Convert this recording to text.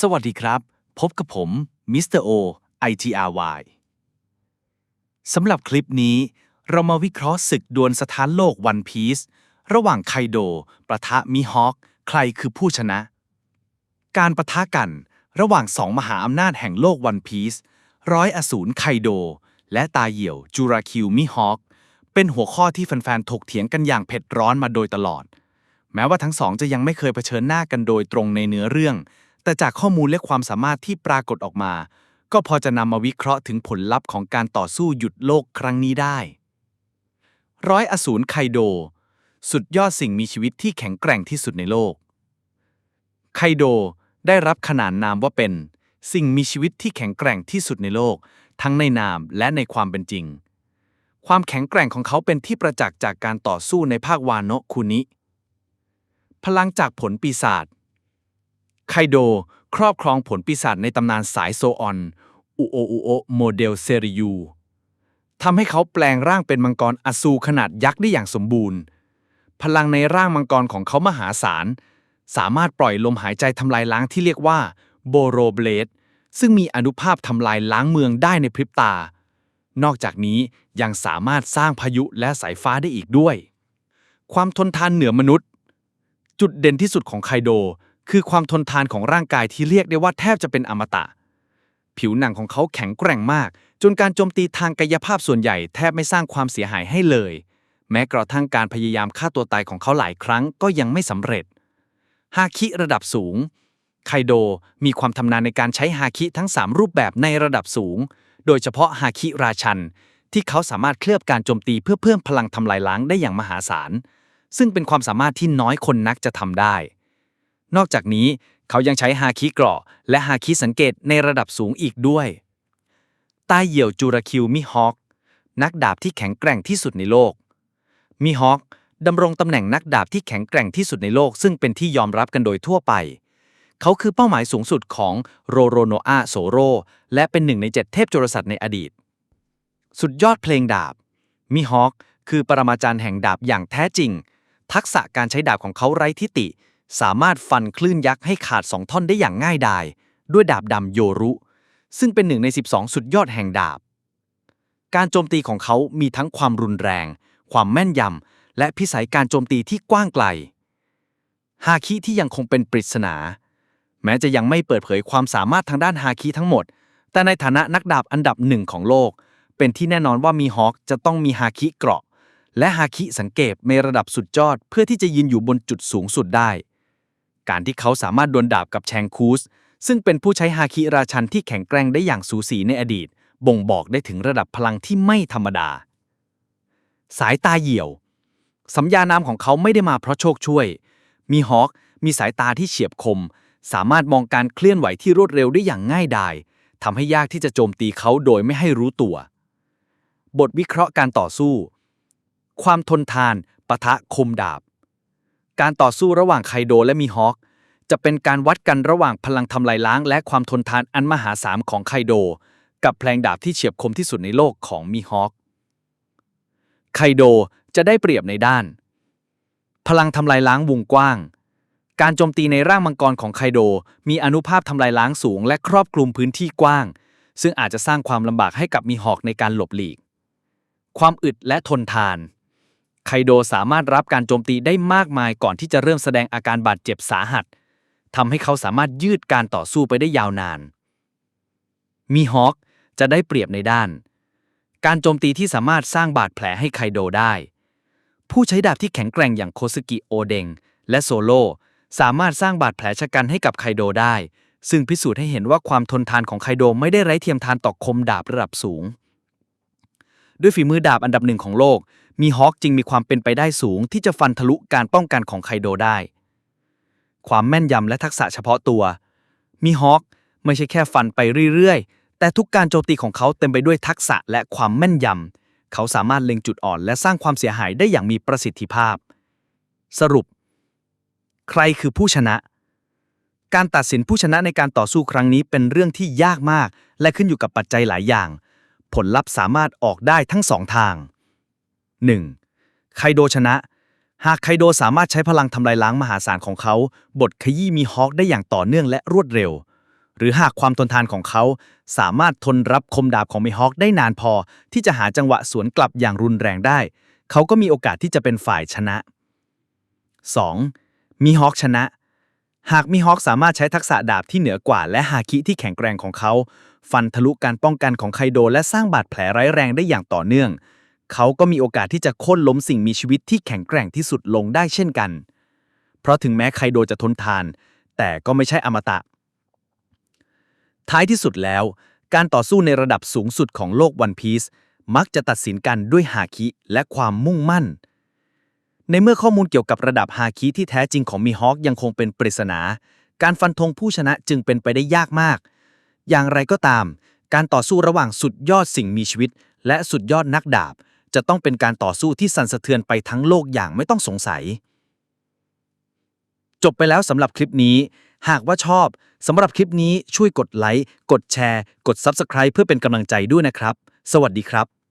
สวัสดีครับ พบกับผมมิสเตอร์โอ ITRY สำหรับคลิปนี้ เรามาวิเคราะห์ศึกดวลสถานโลกวันพีซระหว่างไคโดประทะมิฮอคใครคือผู้ชนะ การประทะกันระหว่างสองมหาอำนาจแห่งโลกวันพีซร้อยอสูรไคโด และตาเหี่ยวจูราคิวมิฮอคเป็นหัวข้อที่แฟนๆถกเถียงกันอย่างเผ็ดร้อนมาโดยตลอด แม้ว่าทั้งสองจะยังไม่เคยเผชิญหน้ากันโดยตรงในเนื้อเรื่อง แต่จากข้อมูลและความสามารถที่ปรากฏออกมา ก็พอจะนำมาวิเคราะห์ถึงผลลัพธ์ของการต่อสู้หยุดโลกครั้งนี้ได้ ร้อยอสูรไคโด สุดยอดสิ่งมีชีวิตที่แข็งแกร่งที่สุดในโลก ไคโดได้รับขนานนามว่าเป็น สิ่งมีชีวิตที่แข็งแกร่งที่สุดในโลก ทั้งในนามและในความเป็นจริง ความแข็งแกร่งของเขาเป็นที่ประจักษ์จากการต่อสู้ในภาควาโนะคุนิ พลังจากผลปีศาจ ไคโด ครอบครองผลปีศาจในตำนานสายโซออน อุโออุโอโมเดลเซริยูทำให้เขาแปลงร่างเป็นมังกรอสูขนาดยักษ์ได้อย่างสมบูรณ์ พลังในร่างมังกรของเขามหาศาล สามารถปล่อยลมหายใจทำลายล้างที่เรียกว่าโบโรเบลดซึ่งมีอนุภาพทำลายล้างเมืองได้ในพริบตา นอกจากนี้ยังสามารถสร้างพายุและสายฟ้าได้อีกด้วย ความทนทานเหนือมนุษย์ จุดเด่นที่สุดของไคโด คือความทนทานของร่างกายที่เรียกได้ว่าแทบจะเป็นอมตะ ผิวหนังของเขาแข็งแกร่งมาก จนการโจมตีทางกายภาพส่วนใหญ่แทบไม่สร้างความเสียหายให้เลย แม้กระทั่งการพยายามฆ่าตัวตายของเขาหลายครั้งก็ยังไม่สำเร็จ ฮาคิระดับสูง ไคโดมีความทำนาญในการใช้ฮาคิทั้ง 3 รูปแบบในระดับสูง โดยเฉพาะฮาคิราชัน ที่เขาสามารถเคลือบการโจมตีเพื่อเพิ่มพลังทำลายล้างได้อย่างมหาศาล ซึ่งเป็นความสามารถที่น้อยคนนักจะทำได้ นอกจากนี้เขายังใช้ฮาคิเกราะ และฮาคิสังเกตในระดับสูงอีกด้วยใต้เหยี่ยวจูราคิวมิฮอคนักดาบที่แข็งแกร่งที่สุดในโลก มิฮอคดำรงตำแหน่งนักดาบที่แข็งแกร่งที่สุดในโลก ซึ่งเป็นที่ยอมรับกันโดยทั่วไป เขาคือเป้าหมายสูงสุดของโรโรโนอาโซโร และเป็นหนึ่งในเจ็ดเทพโจรสลัดในอดีต สุดยอดเพลงดาบ มิฮอคคือปรมาจารย์แห่งดาบอย่างแท้จริง ทักษะการใช้ดาบของเขาไร้ทิติ สามารถฟันคลื่นยักษ์ให้ขาดสองท่อนได้อย่างง่ายดาย ด้วยดาบดำโยรุ ซึ่งเป็นหนึ่งใน 12 สุดยอดแห่งดาบ การโจมตีของเขามีทั้งความรุนแรง ความแม่นยำ และพิสัยการโจมตีที่กว้างไกล ฮาคิที่ยังคงเป็นปริศนา แม้จะยังไม่เปิดเผยความสามารถทางด้านฮาคิทั้งหมด แต่ในฐานะนักดาบอันดับหนึ่งของโลก เป็นที่แน่นอนว่ามีฮอคจะต้องมีฮาคิเกราะและฮาคิสังเกตในระดับสุดยอดเพื่อที่จะยืนอยู่บนจุดสูงสุดได้ การที่เขาสามารถดวลดาบกับแชงคูส ซึ่งเป็นผู้ใช้ฮาคิราชันที่แข็งแกร่งได้อย่างสูสีในอดีต บ่งบอกได้ถึงระดับพลังที่ไม่ธรรมดา สายตาเหี่ยว สัญญานามของเขาไม่ได้มาเพราะโชคช่วย มีฮอคมีสายตาที่เฉียบคม สามารถมองการเคลื่อนไหวที่รวดเร็วได้อย่างง่ายดายทำให้ยากที่จะโจมตีเขาโดยไม่ให้รู้ตัว บทวิเคราะห์การต่อสู้ ความทนทานปะทะคมดาบ การต่อสู้ระหว่างไคโดและมีฮอคจะเป็นการวัดกันระหว่างพลังทำลายล้าง และความทนทานอันมหาศาลของไคโด กับแพลงดาบที่เฉียบคมที่สุดในโลกของมีฮอคไคโดจะได้เปรียบในด้าน พลังทำลายล้างวงกว้าง การโจมตีในร่างมังกรของไคโดมีอนุภาพทำลายล้างสูง และครอบคลุมพื้นที่กว้าง ซึ่งอาจจะสร้างความลำบากให้กับมีฮอคในการหลบหลีก ความอึดและทนทาน ไคโดสามารถรับการโจมตีได้มากมายก่อนที่จะเริ่มแสดงอาการบาดเจ็บสาหัสทำให้เขาสามารถยืดการต่อสู้ไปได้ยาวนาน มีฮอคจะได้เปรียบในด้าน การโจมตีที่สามารถสร้างบาดแผลให้ไคโดได้ ผู้ใช้ดาบที่แข็งแกร่งอย่างโคซึกิโอเดงและโซโลสามารถสร้างบาดแผลชะกันให้กับไคโดได้ ซึ่งพิสูจน์ให้เห็นว่าความทนทานของไคโดไม่ได้ไร้เทียมทานต่อคมดาบระดับสูง ด้วยฝีมือดาบอันดับหนึ่งของโลก มีฮอคจึงมีความเป็นไปได้สูงที่จะฟันทะลุการป้องกันของไคโดได้ ความแม่นยำและทักษะเฉพาะตัว มีฮอคไม่ใช่แค่ฟันไปเรื่อยๆ แต่ทุกการโจมตีของเขาเต็มไปด้วยทักษะและความแม่นยำ เขาสามารถเล็งจุดอ่อนและสร้างความเสียหายได้อย่างมีประสิทธิภาพ สรุป ใครคือผู้ชนะ การตัดสินผู้ชนะในการต่อสู้ครั้งนี้เป็นเรื่องที่ยากมาก และขึ้นอยู่กับปัจจัยหลายอย่าง ผลลัพธ์สามารถออกได้ทั้งสองทาง 1. ไคโดชนะ หากไคโดสามารถใช้พลังทำลายล้างมหาศาลของเขา บทขยี้มีฮอคได้อย่างต่อเนื่องและรวดเร็ว หรือหากความทนทานของเขา สามารถทนรับคมดาบของมิฮอคได้นานพอ ที่จะหาจังหวะสวนกลับอย่างรุนแรงได้ เขาก็มีโอกาสที่จะเป็นฝ่ายชนะ 2. มีฮอคชนะ หากมีฮอคสามารถใช้ทักษะดาบที่เหนือกว่า และฮาคิที่แข็งแกร่งของเขา ฟันทะลุการป้องกันของไคโดและสร้างบาดแผลร้ายแรงได้อย่างต่อเนื่อง เขาก็มีโอกาสที่จะโค่นล้มสิ่งมีชีวิตที่แข็งแกร่งที่สุดลงได้เช่นกัน เพราะถึงแม้ไคโดจะทนทาน แต่ก็ไม่ใช่อมตะ ท้ายที่สุดแล้ว การต่อสู้ในระดับสูงสุดของโลกวันพีซมักจะตัดสินกันด้วยฮาคิและความมุ่งมั่น ในเมื่อข้อมูลเกี่ยวกับระดับฮาคิที่แท้จริงของมีฮอคยังคงเป็นปริศนา การฟันธงผู้ชนะจึงเป็นไปได้ยากมาก อย่างไรก็ตาม การต่อสู้ระหว่างสุดยอดสิ่งมีชีวิต และสุดยอดนักดาบ จะต้องเป็นการต่อสู้ที่สั่นสะเทือนไปทั้งโลกอย่างไม่ต้องสงสัย จบไปแล้วสำหรับคลิปนี้ หากว่าชอบสำหรับคลิปนี้ช่วยกดไลค์ กดแชร์ กด Subscribe เพื่อเป็นกำลังใจด้วยนะครับ สวัสดีครับ